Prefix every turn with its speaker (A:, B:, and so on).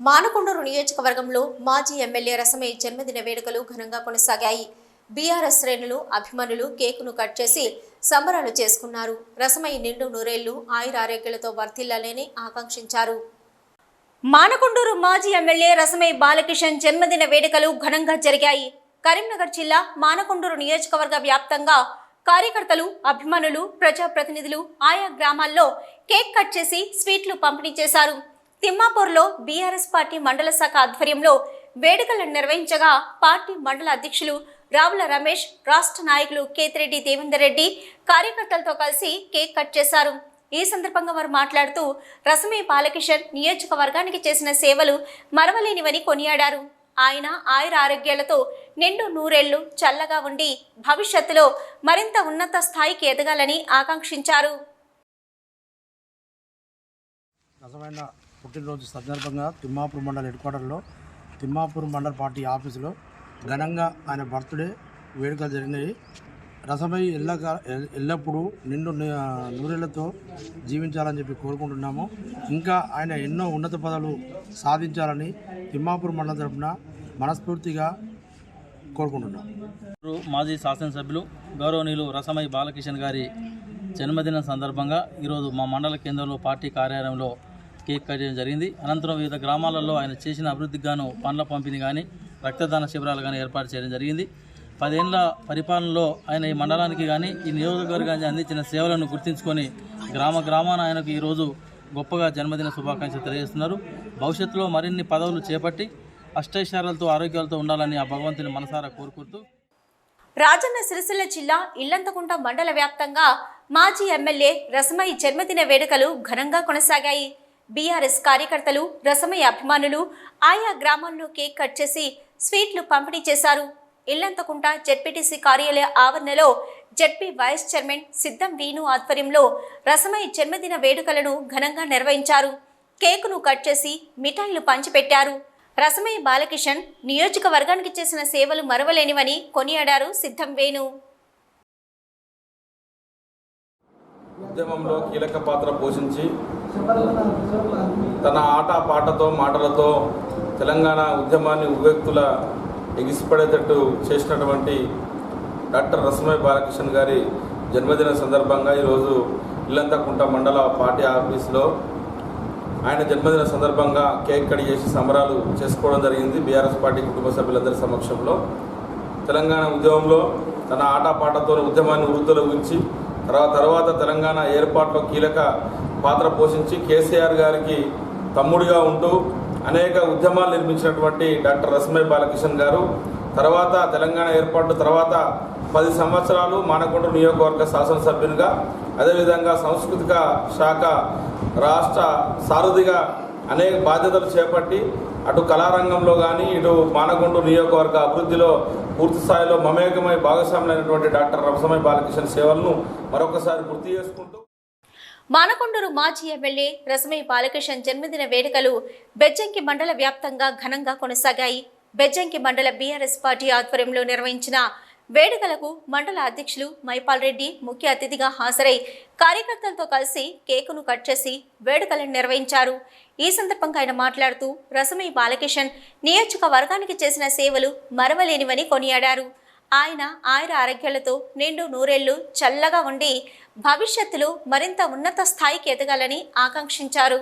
A: మానకొండూరు నియోజకవర్గంలో మాజీ ఎమ్మెల్యే రసమయ్య జన్మదిన వేడుకలు ఘనంగా కొనసాగాయి. బీఆర్ఎస్ శ్రేణులు అభిమానులు కేకును కట్ చేసి సంబరాలు చేసుకున్నారు. రసమయ్య నిండు నూరేళ్ళు ఆయురారోగ్యాలతో వర్ధిల్లాలని ఆకాంక్షించారు. మానకొండూరు మాజీ ఎమ్మెల్యే రసమయ్య బాలకిషన్ జన్మదిన వేడుకలు ఘనంగా జరిగాయి. కరీంనగర్ జిల్లా మానకొండూరు నియోజకవర్గ వ్యాప్తంగా కార్యకర్తలు అభిమానులు ప్రజాప్రతినిధులు ఆయా గ్రామాల్లో కేక్ కట్ చేసి స్వీట్లు పంపిణీ చేశారు. తిమ్మాపూర్లో బీఆర్ఎస్ పార్టీ మండల శాఖ ఆధ్వర్యంలో వేడుకలను నిర్వహించగా పార్టీ మండల అధ్యక్షులు రావుల రమేష్ రాష్ట్ర నాయకులు కేతిరెడ్డి దేవేందర్ రెడ్డి కార్యకర్తలతో కలిసి కేక్ కట్ చేశారు. ఈ సందర్భంగా వారు మాట్లాడుతూ రసమే బాలకిషన్ నియోజకవర్గానికి చేసిన సేవలు మరవలేనివని కొనియాడారు. ఆయన ఆయుర ఆరోగ్యాలతో నిండు నూరేళ్ళు చల్లగా ఉండి భవిష్యత్తులో మరింత ఉన్నత స్థాయికి ఎదగాలని ఆకాంక్షించారు.
B: పుట్టినరోజు సందర్భంగా తిమ్మాపూర్ మండల హెడ్ క్వార్టర్లో తిమ్మాపూర్ మండల పార్టీ ఆఫీసులో ఘనంగా ఆయన బర్త్డే వేడుకలు జరిగినాయి. రసమై ఎల్లగా ఎల్లప్పుడూ నిండు నూరేళ్ళతో జీవించాలని చెప్పి కోరుకుంటున్నాము. ఇంకా ఆయన ఎన్నో ఉన్నత పదవులు సాధించాలని తిమ్మాపూర్ మండలం తరఫున మనస్ఫూర్తిగా కోరుకుంటున్నాం.
C: మాజీ శాసనసభ్యులు గౌరవనీయులు రసమై బాలకిషన్ గారి జన్మదినం సందర్భంగా ఈరోజు మా మండల కేంద్రంలో పార్టీ కార్యాలయంలో కేక్ కట్ చేయడం జరిగింది. అనంతరం వివిధ గ్రామాలలో ఆయన చేసిన అభివృద్ధికి గాను పండ్ల పంపిణీ కానీ రక్తదాన శిబిరాలు కానీ ఏర్పాటు చేయడం జరిగింది. పదేళ్ళ పరిపాలనలో ఆయన ఈ మండలానికి కానీ ఈ నియోజకవర్గానికి అందించిన సేవలను గుర్తించుకొని గ్రామ గ్రామాన ఆయనకు ఈరోజు గొప్పగా జన్మదిన శుభాకాంక్షలు తెలియజేస్తున్నారు. భవిష్యత్తులో మరిన్ని పదవులు చేపట్టి అష్టైశారాలతో ఆరోగ్యాలతో ఉండాలని ఆ భగవంతుని మనసారా కోరుకుంటూ
A: రాజన్న సిరిసిల్ల జిల్లా ఇల్లంతకుంట మండల వ్యాప్తంగా మాజీ ఎమ్మెల్యే రసమయ్య జన్మదిన వేడుకలు ఘనంగా కొనసాగాయి. బీఆర్ఎస్ కార్యకర్తలు రసమయ అభిమానులు ఆయా గ్రామాల్లో కేక్ కట్ చేసి స్వీట్లు పంపిణీ చేశారు. ఇల్లంతకుంట జెడ్పీటీసీ కార్యాలయ ఆవరణలో జెడ్పీ వైస్ చైర్మన్ సిద్ధం వీణు ఆధ్వర్యంలో రసమయ్య జన్మదిన వేడుకలను ఘనంగా నిర్వహించారు. కేకును కట్ చేసి మిఠాయిలు పంచిపెట్టారు. రసమయ్య బాలకిషన్ నియోజకవర్గానికి చేసిన సేవలు మరవలేనివని కొనియాడారు సిద్ధం వేణు.
D: ఉద్యమంలో కీలక పాత్ర పోషించి తన ఆట పాటతో మాటలతో తెలంగాణ ఉద్యమాన్ని ఉవ్వెక్తుల ఎగిసిపడేటట్టు చేసినటువంటి డాక్టర్ రసమయ్య బాలకృష్ణ గారి జన్మదిన సందర్భంగా ఈరోజు ఇల్లంతకుంట మండల పార్టీ ఆఫీస్లో ఆయన జన్మదిన సందర్భంగా కేక్ కట్ చేసి సంబరాలు చేసుకోవడం జరిగింది బీఆర్ఎస్ పార్టీ కుటుంబ సభ్యులందరి సమక్షంలో. తెలంగాణ ఉద్యమంలో తన ఆటపాటతో ఉద్యమాన్ని వృద్ధుల ఉంచి తర్వాత తర్వాత తెలంగాణ ఏర్పాటులో కీలక పాత్ర పోషించి కేసీఆర్ గారికి తమ్ముడిగా ఉంటూ అనేక ఉద్యమాలు నిర్మించినటువంటి డాక్టర్ రసమయ్య బాలకిషన్ గారు. తర్వాత తెలంగాణ ఏర్పాటు తర్వాత పది సంవత్సరాలు మానకొండ నియోజకవర్గ శాసనసభ్యునిగా అదేవిధంగా సాంస్కృతిక శాఖ రాష్ట్ర సారథిగా అనేక బాధ్యతలు చేపట్టి అటు కళారంగంలో కానీ ఇటు మానకొండ నియోజకవర్గ అభివృద్ధిలో పూర్తి స్థాయిలో మమేకమై భాగస్వాములైనటువంటి డాక్టర్ రమసమయ బాలకృష్ణ సేవలను మరొకసారి గుర్తు చేసుకుంటూ
A: మానకొండూరు మాజీ ఎమ్మెల్యే రసమయ్య బాలకృష్ణ జన్మదిన వేడుకలు బెజ్జంకి మండల వ్యాప్తంగా ఘనంగా కొనసాగాయి. బెజ్జంకి మండల బీఆర్ఎస్ పార్టీ ఆధ్వర్యంలో నిర్వహించిన వేడుకలకు మండల అధ్యక్షులు మైపాల్ రెడ్డి ముఖ్య అతిథిగా హాజరై కార్యకర్తలతో కలిసి కేకును కట్ చేసి వేడుకలను నిర్వహించారు. ఈ సందర్భంగా ఆయన మాట్లాడుతూ రసమయ్య బాలకిషన్ నియోజకవర్గానికి చేసిన సేవలు మరవలేనివని కొనియాడారు. ఆయన ఆయుర ఆరోగ్యాలతో నిండు నూరేళ్ళు చల్లగా ఉండి భవిష్యత్తులో మరింత ఉన్నత స్థాయికి ఎదగాలని ఆకాంక్షించారు.